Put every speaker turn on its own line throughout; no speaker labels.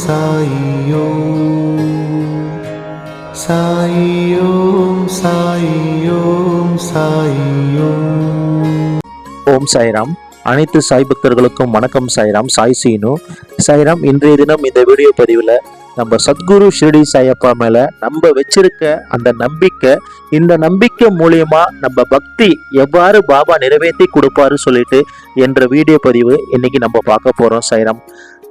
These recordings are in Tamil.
சாயோ. சாயோம் சாயோம்
ஓம் சாய்ராம். அனைத்து சாய் பக்தர்களுக்கும் வணக்கம் சாய்ராம். சாய் சீனு. சாய்ராம் இன்றைய தினம் இந்த வீடியோ பதிவில் நம்ம சத்குரு ஷிரடி சாயப்பா மேல நம்ம வச்சிருக்க அந்த நம்பிக்கை இந்த நம்பிக்கை மூலியமா நம்ம பக்தி எவ்வாறு பாபா நிறைவேற்றி கொடுப்பாரு சொல்லிட்டு என்ற வீடியோ பதிவு இன்னைக்கு நம்ம பார்க்க போறோம் சாய்ராம்.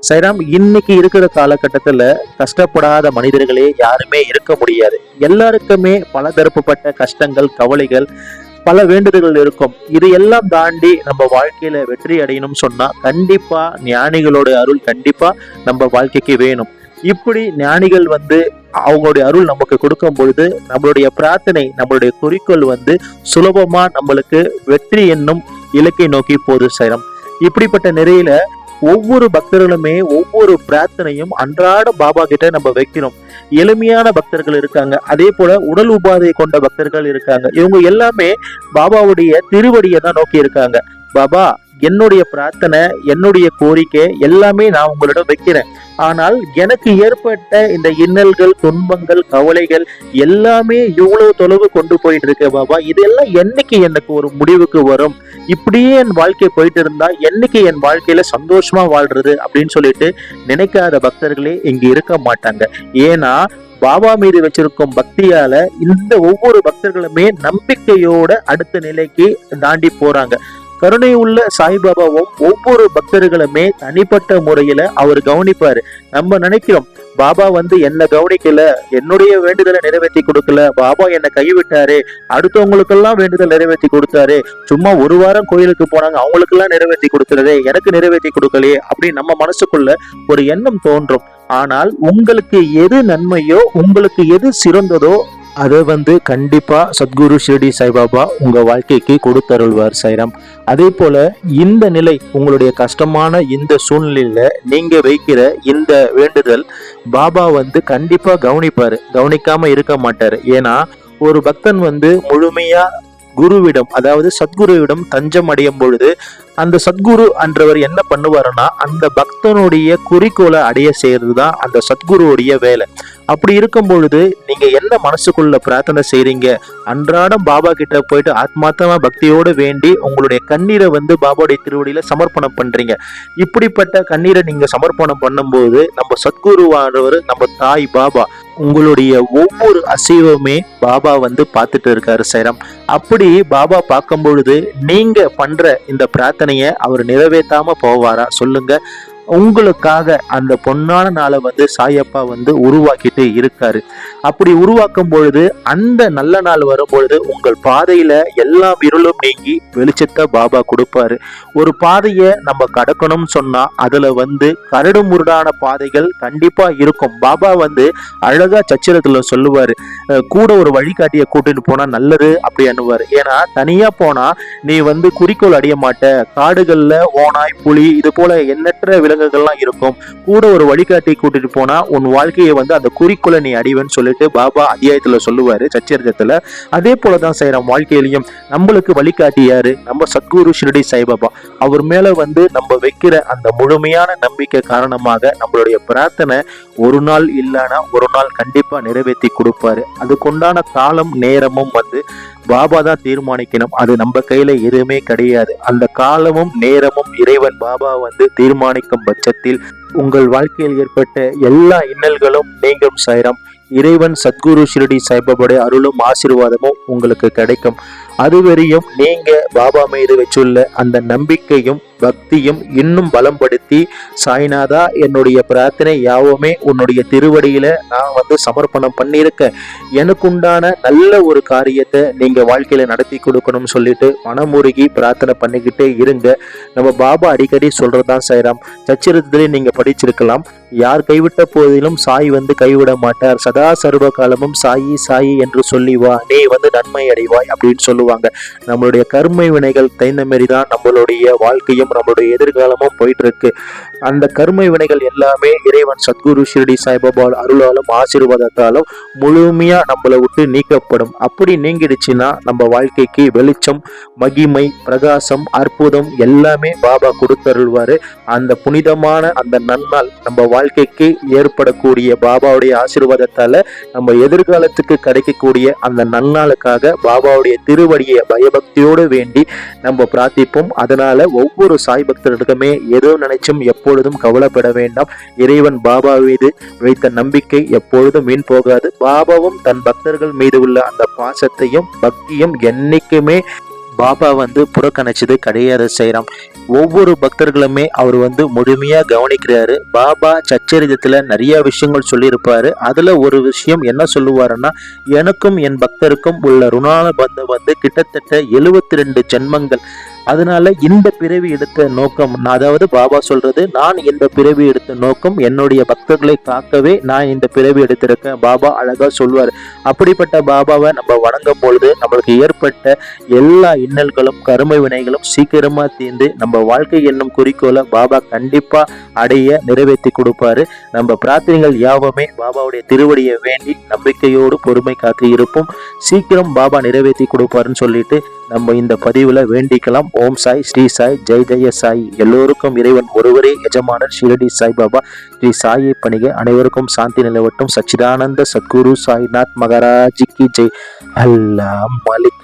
சைராம் இன்னைக்கு இருக்கிற காலகட்டத்துல கஷ்டப்படாத மனிதர்களே யாருமே இருக்க முடியாது. எல்லாருக்குமே பல தரப்புப்பட்ட கஷ்டங்கள் கவலைகள் பல வேண்டுதல்கள் இருக்கும். இது எல்லாம் தாண்டி நம்ம வாழ்க்கையில வெற்றி அடையணும்னு சொன்னா கண்டிப்பா ஞானிகளோட அருள் கண்டிப்பா நம்ம வாழ்க்கைக்கு வேணும். இப்படி ஞானிகள் வந்து அவங்களுடைய அருள் நமக்கு கொடுக்கும் பொழுது நம்மளுடைய பிரார்த்தனை நம்மளுடைய குறிக்கோள் வந்து சுலபமா நம்மளுக்கு வெற்றி என்னும் இலக்கை நோக்கி போது சைரம். இப்படிப்பட்ட நிலையில ஒவ்வொரு பக்தர்களுமே ஒவ்வொரு பிரார்த்தனையும் அன்றாட பாபா கிட்ட நம்ம வைக்கிறோம். எளிமையான பக்தர்கள் இருக்காங்க. அதே போல உடல் உபாதை கொண்ட பக்தர்கள் இருக்காங்க. இவங்க எல்லாமே பாபாவுடைய திருவடியை தான் நோக்கி இருக்காங்க. பாபா என்னுடைய பிரார்த்தனை என்னுடைய கோரிக்கை எல்லாமே நான் உங்களிடம் வைக்கிறேன். ஆனால் எனக்கு ஏற்பட்ட இந்த இன்னல்கள் துன்பங்கள் கவலைகள் எல்லாமே இவ்வளவு தொலைவு கொண்டு போயிட்டு இருக்கு பாபா. இதெல்லாம் என்னைக்கு எனக்கு ஒரு முடிவுக்கு வரும்? இப்படியே என் வாழ்க்கை போயிட்டு இருந்தா என்னைக்கு என் வாழ்க்கையில சந்தோஷமா வாழ்றது அப்படின்னு சொல்லிட்டு நினைக்காத பக்தர்களே இங்க இருக்க மாட்டாங்க. ஏன்னா பாபா மீது வச்சிருக்கும் பக்தியால இந்த ஒவ்வொரு பக்தர்களுமே நம்பிக்கையோட அடுத்த நிலைக்கு தாண்டி போறாங்க. கருணை உள்ள சாய்பாபாவும் ஒவ்வொரு பக்தர்களுமே தனிப்பட்ட முறையில அவர் கவனிப்பாரு. நம்ம நினைக்கிறோம் பாபா வந்து என்ன கவனிக்கல என்னுடைய வேண்டுதலை நிறைவேற்றி கொடுக்கல பாபா என்னை கைவிட்டாரு அடுத்தவங்களுக்கெல்லாம் வேண்டுதல் நிறைவேற்றி கொடுத்தாரு சும்மா ஒரு வாரம் கோயிலுக்கு போனாங்க அவங்களுக்கெல்லாம் நிறைவேற்றி கொடுக்கறதே எனக்கு நிறைவேற்றி கொடுக்கலையே அப்படின்னு நம்ம மனசுக்குள்ள ஒரு எண்ணம் தோன்றும். ஆனால் உங்களுக்கு எது நன்மையோ உங்களுக்கு எது சிறந்ததோ அதை வந்து கண்டிப்பாக சத்குரு ஷிரடி சாய்பாபா உங்கள் வாழ்க்கைக்கு கொடுத்தருள்வார் சைராம் அதே போல் இந்த நிலை உங்களுடைய கஷ்டமான இந்த சூழ்நிலையில் நீங்கள் வைக்கிற இந்த வேண்டுதல் பாபா வந்து கண்டிப்பாக கவனிப்பார். கவனிக்காமல் இருக்க மாட்டார். ஏன்னா ஒரு பக்தன் வந்து முழுமையாக குருவிடம் அதாவது சத்குருவிடம் தஞ்சம் அடையும் பொழுது அந்த சத்குரு என்றவர் என்ன பண்ணுவாருன்னா அந்த பக்தனுடைய குறிக்கோளை அடைய செய்யறது தான் அந்த சத்குருவுடைய வேலை. அப்படி இருக்கும் பொழுது நீங்க என்ன மனசுக்குள்ள பிரார்த்தனை செய்றீங்க? அன்றாடம் பாபா கிட்ட போயிட்டு ஆத்மாத்தமா பக்தியோட வேண்டி உங்களுடைய கண்ணீரை வந்து பாபாவுடைய திருவடியில சமர்ப்பணம் பண்றீங்க. இப்படிப்பட்ட கண்ணீரை நீங்க சமர்ப்பணம் பண்ணும்போது நம்ம சத்குருவானவர் நம்ம தாய் பாபா உங்களுடைய ஒவ்வொரு அசைவமே பாபா வந்து பார்த்துட்டு இருக்காரு சேரம். அப்படி பாபா பார்க்கும் பொழுது நீங்க பண்ற இந்த பிரார்த்தனையை அவர் நிறைவேற்றாம போவாரா? சொல்லுங்க. உங்களுக்காக அந்த பொன்னான நாளை வந்து சாயப்பா வந்து உருவாக்கிட்டு இருக்காரு. அப்படி உருவாக்கும் பொழுது அந்த நல்ல நாள் வரும் பொழுது உங்கள் பாதையில எல்லா இருளும் நீங்கி வெளிச்சத்தை பாபா கொடுப்பாரு. ஒரு பாதையை நம்ம கடக்கணும்னு சொன்னா அதுல வந்து கரடு முரடான பாதைகள் கண்டிப்பா இருக்கும். பாபா வந்து அழகா சச்சிரத்துல சொல்லுவாரு கூட ஒரு வழிகாட்டியை கூட்டிட்டு போனா நல்லது அப்படி அனுவார் ஏன்னா தனியா போனா நீ வந்து குறிக்கோள் அடைய மாட்ட. காடுகள்ல ஓனாய் புலி இது போல எண்ணற்ற விலங்குகள்லாம் இருக்கும். கூட ஒரு வழிகாட்டி கூட்டிட்டு போனா உன் வாழ்க்கையை வந்து அந்த குறிக்கோளை நீ அடைவேன்னு சொல்லிட்டு பாபா அத்தியாயத்துல சொல்லுவாரு சச்சரித்தத்துல அதே போலதான் செய்யறோம் வாழ்க்கையிலையும் நம்மளுக்கு வழிகாட்டி யாரு? நம்ம சத்குரு ஷிரடி சாய்பாபா. அவர் மேல வந்து நம்ம வைக்கிற அந்த முழுமையான நம்பிக்கை காரணமாக நம்மளுடைய பிரார்த்தனை ஒரு நாள் இல்லைன்னா ஒரு நாள் கண்டிப்பா நிறைவேற்றி கொடுப்பாரு. அதுக்குண்டான காலம் நேரமும் வந்து பாபா தான் தீர்மானிக்கணும். அது நம்ம கையில எதுவுமே கிடையாது. அந்த காலமும் நேரமும் இறைவன் பாபா வந்து தீர்மானிக்கும் பட்சத்தில் உங்கள் வாழ்க்கையில் ஏற்பட்ட எல்லா இன்னல்களும் நீங்கும் சைரம் இறைவன் சத்குரு ஷிரடி சாய்பாபாவுடைய அருளும் ஆசீர்வாதமும் உங்களுக்கு கிடைக்கும். அதுவரையும் நீங்க பாபா மீது வச்சுள்ள அந்த நம்பிக்கையும் பக்தியும் இன்னும் பலம்படுத்தி சாய்நாதா என்னுடைய பிரார்த்தனை யாவுமே உன்னுடைய திருவடியில நான் வந்து சமர்ப்பணம் பண்ணியிருக்கேன் எனக்குண்டான நல்ல ஒரு காரியத்தை நீங்க வாழ்க்கையில நடத்தி கொடுக்கணும்னு சொல்லிட்டு மனமுருகி பிரார்த்தனை பண்ணிக்கிட்டே இருங்க. நம்ம பாபா அடிக்கடி சொல்றதுதான் செய்யறோம் சச்சிரத்திலே நீங்க படிச்சிருக்கலாம். யார் கைவிட்ட போதிலும் சாய் வந்து கைவிட மாட்டார். சதா சர்வ காலமும் சாயி சாயி என்று சொல்லி வா. நீ வந்து நன்மை அடைவாய் அப்படின்னு சொல்லுவார். சொல்லுவாங்க. நம்மளுடைய கர்மை வினைகள் தைந்த மாரி தான் நம்மளுடைய வாழ்க்கையும் நம்மளுடைய எதிர்காலமும் போயிட்டு இருக்கு அந்த கர்மை வினைகள் எல்லாமே இறைவன் சத்குரு ஷிரடி சாய்பாபால் அருளாலும் ஆசீர்வாதத்தாலும் முழுமையா நம்மளை விட்டு நீக்கப்படும். அப்படி நீங்கிடுச்சுன்னா நம்ம வாழ்க்கைக்கு வெளிச்சம் மகிமை பிரகாசம் அற்புதம் எல்லாமே பாபா கொடுத்தருள்வாரு. அந்த புனிதமான அந்த நன்னாள் நம்ம வாழ்க்கைக்கு ஏற்படக்கூடிய பாபாவுடைய ஆசீர்வாதத்தால நம்ம எதிர்காலத்துக்கு கிடைக்கக்கூடிய அந்த நன்னாளுக்காக பாபாவுடைய திருவடி திருவடியை பயபக்தியோடு வேண்டி நம்ம பிரார்த்திப்போம். அதனால ஒவ்வொரு சாய் பக்தர்களுக்குமே எதோ நினைச்சும் எப்பொழுதும் கவலைப்பட வேண்டாம். இறைவன் பாபா மீது வைத்த நம்பிக்கை எப்பொழுதும் வீண் போகாது. பாபாவும் தன் பக்தர்கள் மீது உள்ள அந்த பாசத்தையும் பக்தியும் என்னைக்குமே பாபா வந்து புறக்கணிச்சது கிடையாது செய்கிறான் ஒவ்வொரு பக்தர்களுமே அவர் வந்து முழுமையாக கவனிக்கிறாரு. பாபா சச்சரிதத்தில் நிறைய விஷயங்கள் சொல்லியிருப்பாரு. அதில் ஒரு விஷயம் என்ன சொல்லுவாருன்னா எனக்கும் என் பக்தருக்கும் உள்ள ருணால பந்தம் வந்து கிட்டத்தட்ட எழுபத்தி ரெண்டு ஜென்மங்கள். அதனால இந்த பிறவி எடுத்த நோக்கம் நான் அதாவது பாபா சொல்றது நான் இந்த பிறவி எடுத்த நோக்கம் என்னுடைய பக்தர்களை காக்கவே நான் இந்த பிறவி எடுத்திருக்கேன் பாபா அழகா சொல்வார். அப்படிப்பட்ட பாபாவை நம்ம வணங்கும் பொழுது நம்மளுக்கு ஏற்பட்ட எல்லா இன்னல்களும் கருமை வினைகளும் சீக்கிரமா தீர்ந்து நம்ம வாழ்க்கை என்னும் குறிக்கோளை பாபா கண்டிப்பா அடைய நிறைவேற்றி கொடுப்பாரு. நம்ம பிரார்த்தனைகள் யாவுமே பாபாவுடைய திருவடியை வேண்டி நம்பிக்கையோடு பொறுமை காத்து இருப்போம் சீக்கிரம் பாபா நிறைவேற்றி கொடுப்பாருன்னு சொல்லிட்டு நம்ம இந்த பதிவில் வேண்டிக்கலாம். ஓம் சாய் ஸ்ரீ சாய் ஜெய் ஜெய சாய். எல்லோருக்கும் இறைவன் ஒருவரே எஜமானர் ஷிரடி சாய்பாபா ஸ்ரீ சாயை பணிக. அனைவருக்கும் சாந்தி நிலவட்டும். சச்சிதானந்த சத்குரு சாய்நாத் மகாராஜிக்கு ஜெய். அல்லா மலிக்.